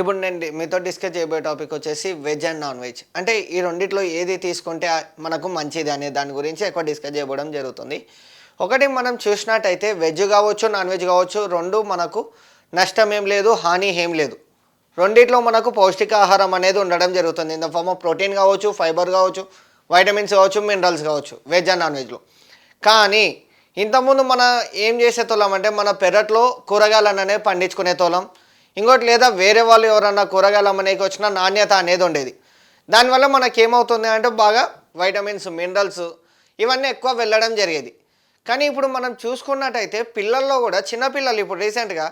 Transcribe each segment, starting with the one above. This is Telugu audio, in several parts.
ఇప్పుడు నేను మీతో డిస్కస్ చేయబోయే టాపిక్ వచ్చేసి వెజ్ అండ్ నాన్ వెజ్ అంటే ఈ రెండిట్లో ఏది తీసుకుంటే మనకు మంచిది అనే దాని గురించి ఎక్కువ డిస్కస్ చేయబోవడం జరుగుతుంది. ఒకటి మనం చూసినట్టయితే వెజ్ కావచ్చు నాన్ వెజ్ కావచ్చు రెండు మనకు నష్టం ఏం లేదు హాని ఏం లేదు. రెండిట్లో మనకు పౌష్టికాహారం అనేది ఉండడం జరుగుతుంది. In the form of protein కావచ్చు ఫైబర్ కావచ్చు వైటమిన్స్ కావచ్చు మినరల్స్ కావచ్చు వెజ్ అండ్ నాన్ వెజ్లో కానీ ఇంతకుముందు మన ఏం చేసే తోలం అంటే మన పెరట్లో కూరగాయలను అనేవి పండించుకునే తోలం ఇంకోటి లేదా వేరే వాళ్ళు ఎవరన్నా కూరగాయలు అమ్మనేకి వచ్చిన నాణ్యత అనేది ఉండేది. దానివల్ల మనకి ఏమవుతుంది అంటే బాగా వైటమిన్స్ మినరల్స్ ఇవన్నీ ఎక్కువ వెళ్ళడం జరిగేది. కానీ ఇప్పుడు మనం చూసుకున్నట్టయితే పిల్లల్లో కూడా చిన్నపిల్లలు ఇప్పుడు రీసెంట్గా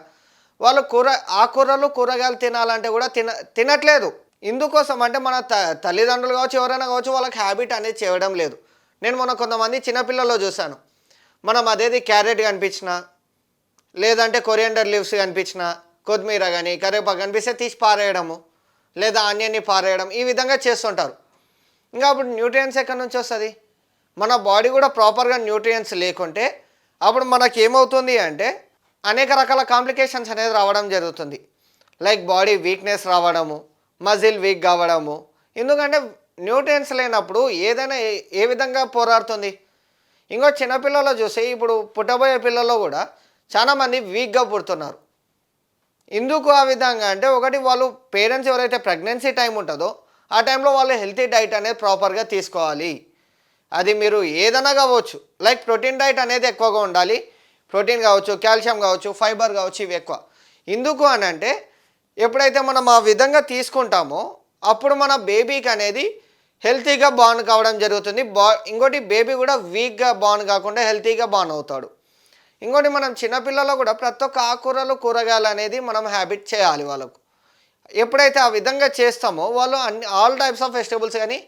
వాళ్ళు కూర ఆకుకూరలు కూరగాయలు తినాలంటే కూడా తిన తినట్లేదు. ఇందుకోసం అంటే మన త తల్లిదండ్రులు కావచ్చు ఎవరైనా కావచ్చు వాళ్ళకి హ్యాబిట్ అనేది చేయడం లేదు. నేను మొన్న కొంతమంది చిన్నపిల్లల్లో చూశాను. మనం అదేది క్యారెట్ కనిపించిన లేదంటే కొరియండర్ లీవ్స్ కనిపించిన కొత్తిమీర కానీ కరివేపాకు కనిపిస్తే తీసి పారేయడము లేదా ఆనియన్ని పారేయడం ఈ విధంగా చేస్తుంటారు. ఇంకా అప్పుడు న్యూట్రియన్స్ ఎక్కడి నుంచి వస్తుంది? మన బాడీ కూడా ప్రాపర్గా న్యూట్రియన్స్ లేకుంటే అప్పుడు మనకి ఏమవుతుంది అంటే అనేక రకాల కాంప్లికేషన్స్ అనేది రావడం జరుగుతుంది. లైక్ బాడీ వీక్నెస్ రావడము మజిల్ వీక్ కావడము. ఎందుకంటే న్యూట్రియన్స్ లేనప్పుడు ఏదైనా ఏ- ఏ విధంగా పోరాడుతుంది? ఇంకో చిన్నపిల్లలు చూస్తే ఇప్పుడు పుట్టబోయే పిల్లల్లో కూడా చాలామంది వీక్గా పుడుతున్నారు. ఎందుకు ఆ విధంగా అంటే ఒకటి వాళ్ళు పేరెంట్స్ ఎవరైతే ప్రెగ్నెన్సీ టైం ఉంటుందో ఆ టైంలో వాళ్ళు హెల్తీ డైట్ అనేది ప్రాపర్గా తీసుకోవాలి. అది మీరు ఏదైనా కావచ్చు లైక్ ప్రోటీన్ డైట్ అనేది ఎక్కువగా ఉండాలి. ప్రోటీన్ కావచ్చు కాల్షియం కావచ్చు ఫైబర్ కావచ్చు ఇవి ఎక్కువ. ఎందుకు అని అంటే ఎప్పుడైతే మనం ఆ విధంగా తీసుకుంటామో అప్పుడు మన బేబీకి అనేది హెల్తీగా బాన్ కావడం జరుగుతుంది. బా ఇంకోటి బేబీ కూడా వీక్గా బాన్ కాకుండా హెల్తీగా బాన్ అవుతాడు. ఇంకోటి మనం చిన్నపిల్లలు కూడా ప్రతి ఒక్క ఆకుకూరలు కూరగాయలు అనేది మనం హ్యాబిట్ చేయాలి వాళ్ళకు. ఎప్పుడైతే ఆ విధంగా చేస్తామో వాళ్ళు అన్ని ఆల్ టైప్స్ ఆఫ్ వెజిటేబుల్స్ కానీ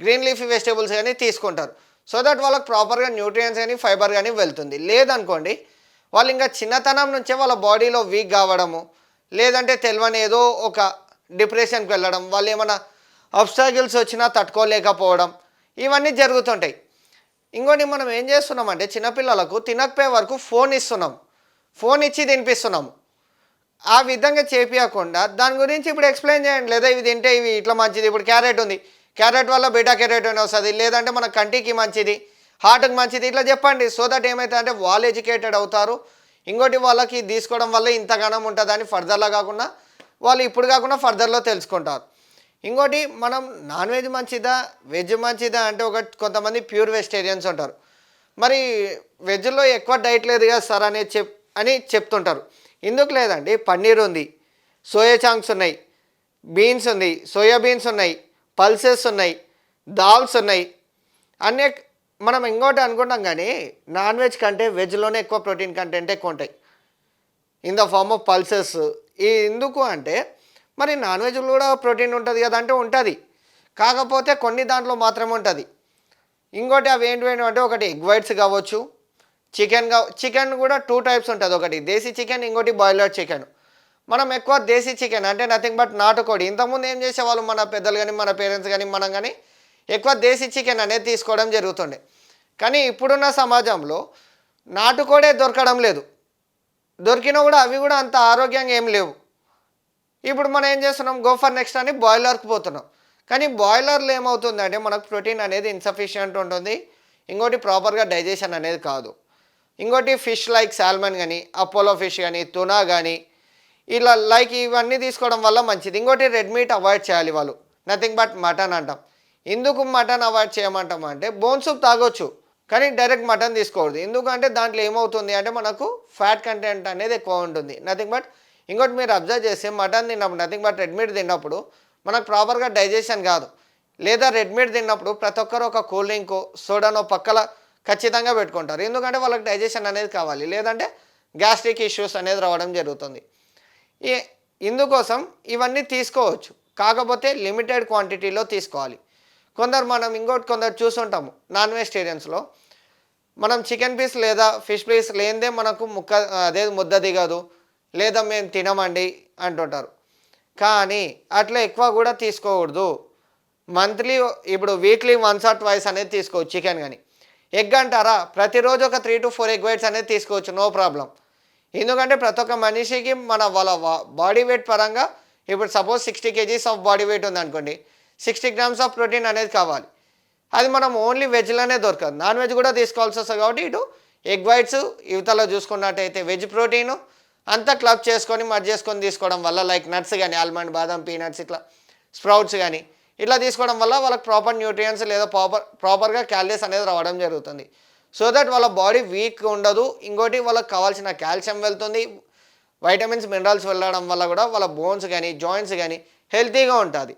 గ్రీన్ లీఫీ వెజిటేబుల్స్ కానీ తీసుకుంటారు. సో దట్ వాళ్ళకి ప్రాపర్గా న్యూట్రియన్స్ కానీ ఫైబర్ కానీ వెళ్తుంది. లేదనుకోండి వాళ్ళు ఇంకా చిన్నతనం నుంచే వాళ్ళ బాడీలో వీక్ కావడము లేదంటే తెలియని ఏదో ఒక డిప్రెషన్కి వెళ్ళడం వాళ్ళు ఏమైనా అబ్స్టాగిల్స్ వచ్చినా తట్టుకోలేకపోవడం ఇవన్నీ జరుగుతుంటాయి. ఇంకోటి మనం ఏం చేస్తున్నామంటే చిన్నపిల్లలకు తినకపోయే వరకు ఫోన్ ఇస్తున్నాం. ఫోన్ ఇచ్చి తినిపిస్తున్నాము ఆ విధంగా చేపియకుండా దాని గురించి ఇప్పుడు ఎక్స్ప్లెయిన్ చేయండి. లేదా ఇవి తింటే ఇవి ఇట్లా మంచిది. ఇప్పుడు క్యారెట్ ఉంది. క్యారెట్ వల్ల బీటా క్యారెట్ అని వస్తుంది. లేదంటే మన కంటికి మంచిది. హార్ట్కి మంచిది. ఇట్లా చెప్పండి. సో దట్ ఏమవుతుంది అంటే వాళ్ళు ఎడ్యుకేటెడ్ అవుతారు. ఇంకోటి వాళ్ళకి తీసుకోవడం వల్ల ఇంతగానం ఉంటుందని ఫర్దర్లో కాకుండా వాళ్ళు ఇప్పుడు కాకుండా ఫర్దర్లో తెలుసుకుంటారు. ఇంకోటి మనం నాన్ వెజ్ మంచిదా వెజ్ మంచిదా అంటే ఒక కొంతమంది ప్యూర్ వెజిటేరియన్స్ ఉంటారు. మరి వెజ్లో ఎక్కువ డైట్ లేదు కదా సార్ అనే చెప్ అని చెప్తుంటారు. ఎందుకు లేదండి పన్నీర్ ఉంది సోయా చాంక్స్ ఉన్నాయి బీన్స్ ఉంది సోయా బీన్స్ ఉన్నాయి పల్సెస్ ఉన్నాయి దాల్స్ ఉన్నాయి. అన్నీ మనం ఇంకోటి అనుకుంటాం కానీ నాన్ వెజ్ కంటే వెజ్లోనే ఎక్కువ ప్రోటీన్ కంటెంట్ ఎక్కువ ఉంటాయి. In the form of pulses. ఈ ఎందుకు అంటే మరి నాన్ వెజ్లో కూడా ప్రోటీన్ ఉంటుంది కదా అంటే ఉంటుంది. కాకపోతే కొన్ని దాంట్లో మాత్రమే ఉంటుంది. ఇంకోటి అవి ఏంటి ఏంటి అంటే ఒకటి ఎగ్ వైట్స్ కావచ్చు చికెన్ కా చికెన్ కూడా టూ టైప్స్ ఉంటుంది. ఒకటి దేశీ చికెన్ ఇంకోటి బాయిలర్ చికెన్. మనం ఎక్కువ దేశీ చికెన్ అంటే నథింగ్ బట్ నాటుకోడి. ఇంతకుముందు ఏం చేసేవాళ్ళు? మన పెద్దలు కానీ మన పేరెంట్స్ కానీ మనం కానీ ఎక్కువ దేశీ చికెన్ అనేది తీసుకోవడం జరుగుతుండే. కానీ ఇప్పుడున్న సమాజంలో నాటుకోడే దొరకడం లేదు. దొరికినా కూడా అవి కూడా అంత ఆరోగ్యంగా ఏం లేవు. ఇప్పుడు మనం ఏం చేస్తున్నాం? గోఫర్ నెక్స్ట్ అని బాయిలర్కి పోతున్నాం. కానీ బాయిలర్లో ఏమవుతుందంటే మనకు ప్రోటీన్ అనేది ఇన్సఫిషియంట్ ఉంటుంది. ఇంకోటి ప్రాపర్గా డైజెషన్ అనేది కాదు. ఇంకోటి ఫిష్ లైక్ సాల్మన్ కానీ అపోలో ఫిష్ కానీ తునా కానీ ఇలా లైక్ ఇవన్నీ తీసుకోవడం వల్ల మంచిది. ఇంకోటి రెడ్ మీట్ అవాయిడ్ చేయాలి వాళ్ళు. నథింగ్ బట్ మటన్ అంటాం. ఎందుకు మటన్ అవాయిడ్ చేయమంటాం అంటే బోన్ సూప్ తాగొచ్చు కానీ డైరెక్ట్ మటన్ తీసుకోకూడదు. ఎందుకంటే దాంట్లో ఏమవుతుంది అంటే మనకు ఫ్యాట్ కంటెంట్ అనేది ఎక్కువ ఉంటుంది. నథింగ్ బట్ ఇంకోటి మీరు అబ్జర్వ్ చేస్తే మటన్ తిన్నప్పుడు నథింగ్ బట్ రెడ్ మీట్ తిన్నప్పుడు మనకు ప్రాపర్గా డైజెషన్ కాదు. లేదా రెడ్ మీట్ తిన్నప్పుడు ప్రతి ఒక్కరు ఒక కూల్ డ్రింక్ సోడానో పక్కల ఖచ్చితంగా పెట్టుకుంటారు. ఎందుకంటే వాళ్ళకి డైజెషన్ అనేది కావాలి. లేదంటే గ్యాస్ట్రిక్ ఇష్యూస్ అనేది రావడం జరుగుతుంది. ఈ ఇందుకోసం ఇవన్నీ తీసుకోవచ్చు. కాకపోతే లిమిటెడ్ క్వాంటిటీలో తీసుకోవాలి. కొందరు మనం ఇంకోటి కొందరు చూసుంటాము. నాన్ వెజిటేరియన్స్లో మనం చికెన్ పీస్ లేదా ఫిష్ పీస్ లేనిదే మనకు ముక్క అదే ముద్ద దిగదు. లేదా మేము తినమండి అంటుంటారు. కానీ అట్లా ఎక్కువ కూడా తీసుకోకూడదు. మంత్లీ ఇప్పుడు వీక్లీ వన్స్ ఆర్ ట్వైస్ అనేది తీసుకోవచ్చు చికెన్ కానీ. ఎగ్ అంటారా? ప్రతిరోజు ఒక three to four egg whites అనేది తీసుకోవచ్చు నో ప్రాబ్లం. ఎందుకంటే ప్రతి ఒక్క మనిషికి మన వాళ్ళ బాడీ వెయిట్ పరంగా ఇప్పుడు suppose sixty kgs of body weight ఉందనుకోండి సిక్స్టీ గ్రామ్స్ ఆఫ్ ప్రోటీన్ అనేది కావాలి. అది మనం ఓన్లీ వెజ్లోనే దొరకదు. నాన్ వెజ్ కూడా తీసుకోవాల్సి వస్తుంది కాబట్టి ఇటు ఎగ్ వైట్స్ యువతలో చూసుకున్నట్టయితే వెజ్ ప్రోటీను అంతా క్లబ్ చేసుకొని మర్జ్ చేసుకొని తీసుకోవడం వల్ల లైక్ నట్స్ కానీ ఆల్మండ్ బాదం పీనట్స్ ఇట్లా స్ప్రౌట్స్ కానీ ఇట్లా తీసుకోవడం వల్ల వాళ్ళకి ప్రాపర్ న్యూట్రియంట్స్ లేదా ప్రాపర్ ప్రాపర్గా క్యాలరీస్ అనేది రావడం జరుగుతుంది. సో దట్ వాళ్ళ బాడీ వీక్ ఉండదు. ఇంకోటి వాళ్ళకి కావాల్సిన కాల్షియం వెళ్తుంది. వైటమిన్స్ మినరల్స్ వెళ్ళడం వల్ల కూడా వాళ్ళ బోన్స్ కానీ జాయింట్స్ కానీ హెల్తీగా ఉంటుంది.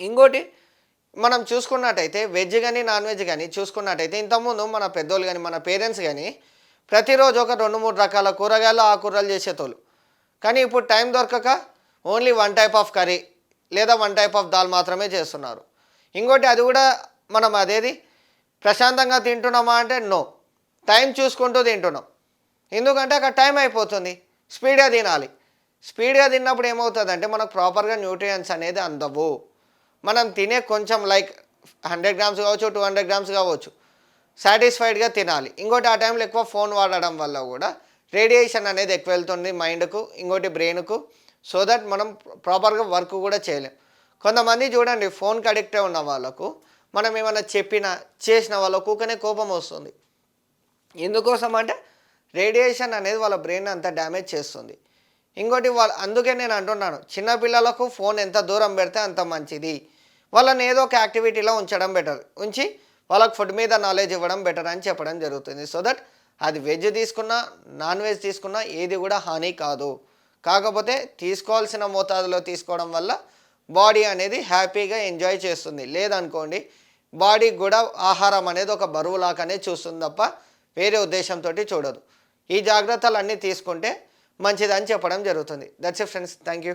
ఇంకోటి మనం చూసుకున్నట్టయితే వెజ్ కానీ నాన్ వెజ్ కానీ చూసుకున్నట్టయితే ఇంతకుముందు మన పెద్దోళ్ళు కానీ మన పేరెంట్స్ కానీ ప్రతిరోజు ఒక రెండు మూడు రకాల కూరగాయలు ఆకుకూరలు చేసేటోళ్ళు. కానీ ఇప్పుడు టైం దొరకక only one type of curry లేదా వన్ టైప్ ఆఫ్ దాల్ మాత్రమే చేస్తున్నారు. ఇంకోటి అది కూడా మనం అదేది? ప్రశాంతంగా తింటున్నామా అంటే నో. టైం చూసుకుంటూ తింటున్నాం. ఎందుకంటే అక్కడ టైం అయిపోతుంది. స్పీడ్గా తినాలి. స్పీడ్గా తిన్నప్పుడు ఏమవుతుందంటే మనకు ప్రాపర్గా న్యూట్రియన్స్ అనేది అందవు. మనం తినే కొంచెం లైక్ హండ్రెడ్ గ్రామ్స్ కావచ్చు టూ హండ్రెడ్ గ్రామ్స్ కావచ్చు. సాటిస్ఫైడ్గా తినాలి. ఇంకోటి ఆ టైంలో ఎక్కువ ఫోన్ వాడడం వల్ల కూడా రేడియేషన్ అనేది ఎక్కువ వెళ్తుంది మైండ్కు ఇంకోటి బ్రెయిన్కు సో దట్ మనం ప్రాపర్గా వర్క్ కూడా చేయలేం. కొంతమంది చూడండి ఫోన్కి అడిక్ట్ ఉన్న వాళ్ళకు మనం ఏమైనా చెప్పినా చేసిన వాళ్ళకు ఊకనే కోపం వస్తుంది. ఎందుకోసం అంటే రేడియేషన్ అనేది వాళ్ళ బ్రెయిన్ అంతా డ్యామేజ్ చేస్తుంది. ఇంకోటి వాళ్ళ అందుకే నేను అంటున్నాను చిన్నపిల్లలకు ఫోన్ ఎంత దూరం పెడితే అంత మంచిది. వాళ్ళని ఏదో ఒక యాక్టివిటీలో ఉంచడం బెటర్. ఉంచి వాళ్ళకి ఫుడ్ మీద నాలెడ్జ్ ఇవ్వడం బెటర్ అని చెప్పడం జరుగుతుంది. సో దట్ అది వెజ్ తీసుకున్నా నాన్ వెజ్ తీసుకున్నా ఏది కూడా హాని కాదు. కాకపోతే తీసుకోవాల్సిన మోతాదులో తీసుకోవడం వల్ల బాడీ అనేది హ్యాపీగా ఎంజాయ్ చేస్తుంది. లేదనుకోండి బాడీకి కూడా ఆహారం అనేది ఒక బరువులాగానే చూస్తుంది తప్ప వేరే ఉద్దేశంతో చూడదు. ఈ జాగ్రత్తలు అన్నీ తీసుకుంటే మంచిదని చెప్పడం జరుగుతుంది. That's it friends thank you